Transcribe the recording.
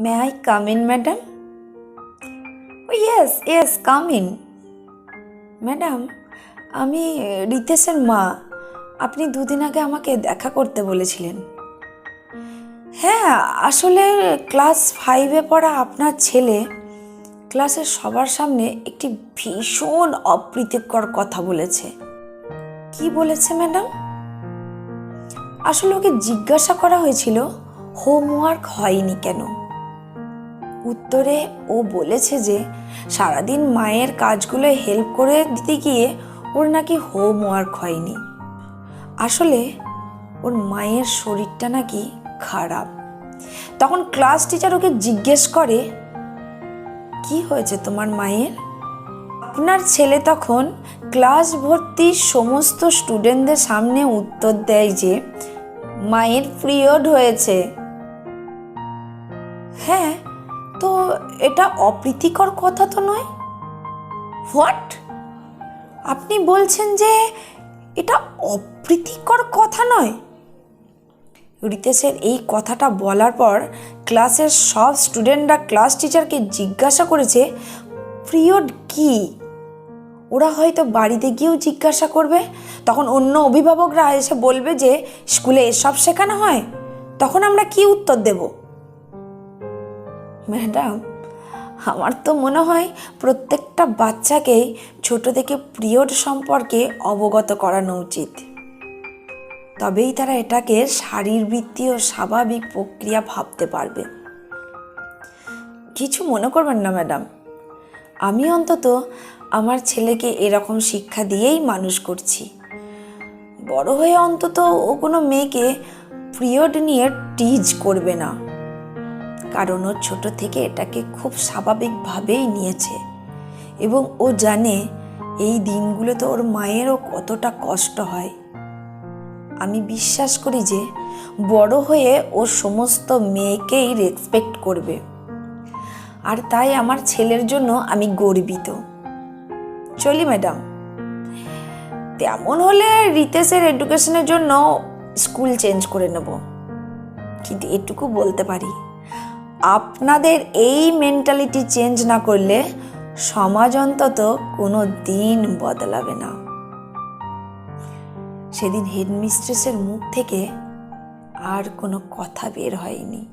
May I come in madam yes yes come in madam আমি রিতেশের মা। আপনি দুদিন আগে আমাকে দেখা করতে বলেছিলেন। হ্যাঁ আসলে ক্লাস ফাইভে পড়া আপনার ছেলে ক্লাসের সবার সামনে একটি ভীষণ অপ্রীতিকর কথা বলেছে। কি বলেছে ম্যাডাম আসলে ওকে জিজ্ঞাসা করা হয়েছিল হোমওয়ার্ক হয়নি কেন? উত্তরে ও বলেছে যে, সারাদিন মায়ের কাজগুলো হেল্প করে দিতে গিয়ে ওর নাকি হোমওয়ার্ক হয়নি। আসলে ওর মায়ের শরীরটা নাকি খারাপ। তখন ক্লাস টিচার ওকে জিজ্ঞেস করে, কি হয়েছে তোমার মায়ের? আপনার ছেলে তখন ক্লাস ভর্তি সমস্ত স্টুডেন্টদের সামনে উত্তর দেয় যে, মায়ের পিরিয়ড হয়েছে। হ্যাঁ এটা অপ্রীতিকর কথা তো নয়? হোয়াট আপনি বলছেন যে এটা অপ্রীতিকর কথা নয়? রিতেশের এই কথাটা বলার পর ক্লাসের সব স্টুডেন্টরা ক্লাস টিচারকে জিজ্ঞাসা করেছে পিরিয়ড কি? ওরা হয়তো বাড়িতে গিয়েও জিজ্ঞাসা করবে। তখন অন্য অভিভাবকরা এসে বলবে যে, স্কুলে এসব শেখানো হয়? তখন আমরা কি উত্তর দেব? ম্যাডাম আমার তো মনে হয় প্রত্যেকটা বাচ্চাকেই ছোট থেকে পিরিয়ড সম্পর্কে অবগত করানো উচিত। তবেই তারা এটাকে শারীরবৃত্তি ও স্বাভাবিক প্রক্রিয়া ভাবতে পারবে। কিছু মনে করবেন না, ম্যাডাম। আমি অন্তত আমার ছেলেকে এরকম শিক্ষা দিয়েই মানুষ করছি। বড় হয়ে অন্তত ও কোনো মেয়েকে পিরিয়ড নিয়ে টিজ করবে না। কারণ ও ছোট থেকে এটাকে খুব স্বাভাবিকভাবেই নিয়েছে। এবং ও জানে এই দিনগুলোতে ওর মায়েরও কতটা কষ্ট হয়। আমি বিশ্বাস করি যে বড় হয়ে ও সমস্ত মেয়েকেই রেসপেক্ট করবে। আর তাই আমার ছেলের জন্য আমি গর্বিত। চলি ম্যাডাম তেমন হলে রিতেশের এডুকেশনের জন্য স্কুল চেঞ্জ করে নেব। কিন্তু এটুকু বলতে পারি। আপনাদের এই মেন্টালিটি চেঞ্জ না করলে সমাজ অন্তত কোনো দিন বদলাবে না। সেদিন হেডমিস্ট্রেসের মুখ থেকে আর কোনো কথা বের হয়নি।